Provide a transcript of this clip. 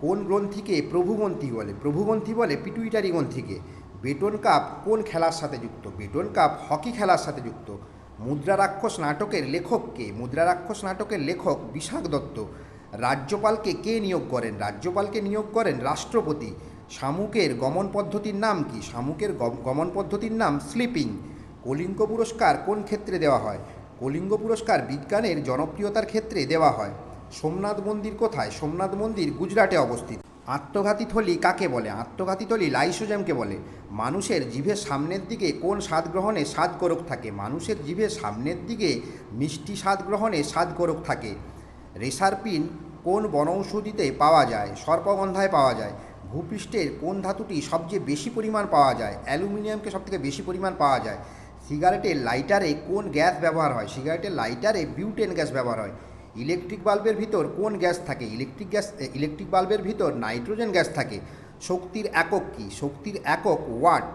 কোন গ্রন্থিকে প্রভুগ্রন্থি বলে? প্রভুগ্রন্থি বলে পিটুইটারি গ্রন্থিকে। বেটন কাপ কোন খেলার সাথে যুক্ত? বেটন কাপ হকি খেলার সাথে যুক্ত। মুদ্রা রাক্ষস নাটকের লেখককে মুদ্রা রাক্ষস নাটকের লেখক বিশাখ দত্ত। রাজ্যপালকে কে নিয়োগ করেন? রাজ্যপালকে নিয়োগ করেন রাষ্ট্রপতি। শামুকের গমন পদ্ধতির নাম কি? শামুকের গম- গমন পদ্ধতির নাম স্লিপিং। কলিঙ্গ পুরস্কার কোন ক্ষেত্রে দেওয়া হয়? কলিঙ্গ পুরস্কার বিজ্ঞানের জনপ্রিয়তার ক্ষেত্রে দেওয়া হয়। সোমনাথ মন্দির কোথায়? সোমনাথ মন্দির গুজরাটে অবস্থিত। আত্মঘাতী থলি কাকে বলে? আত্মঘাতী থলি লাইসোজেমকে বলে। মানুষের জিভের সামনের দিকে কোন স্বাদ গ্রহণে স্বাদ করক থাকে? মানুষের জিভের সামনের দিকে মিষ্টি স্বাদ গ্রহণে স্বাদ করক থাকে। রেসারপিন কোন বনৌষধিতে পাওয়া যায়? সর্পগন্ধায় পাওয়া যায়। ভূপৃষ্ঠের কোন ধাতুটি সবচেয়ে বেশি পরিমাণ পাওয়া যায়? অ্যালুমিনিয়ামকে সবথেকে বেশি পরিমাণ পাওয়া যায়। সিগারেটের লাইটারে কোন গ্যাস ব্যবহার হয়? সিগারেটের লাইটারে বিউটেন গ্যাস ব্যবহার হয়। ইলেকট্রিক বাল্বের ভিতর কোন গ্যাস থাকে? ইলেকট্রিক গ্যাস ইলেকট্রিক বাল্বের ভিতর নাইট্রোজেন গ্যাস থাকে। শক্তির একক কী? শক্তির একক ওয়াট।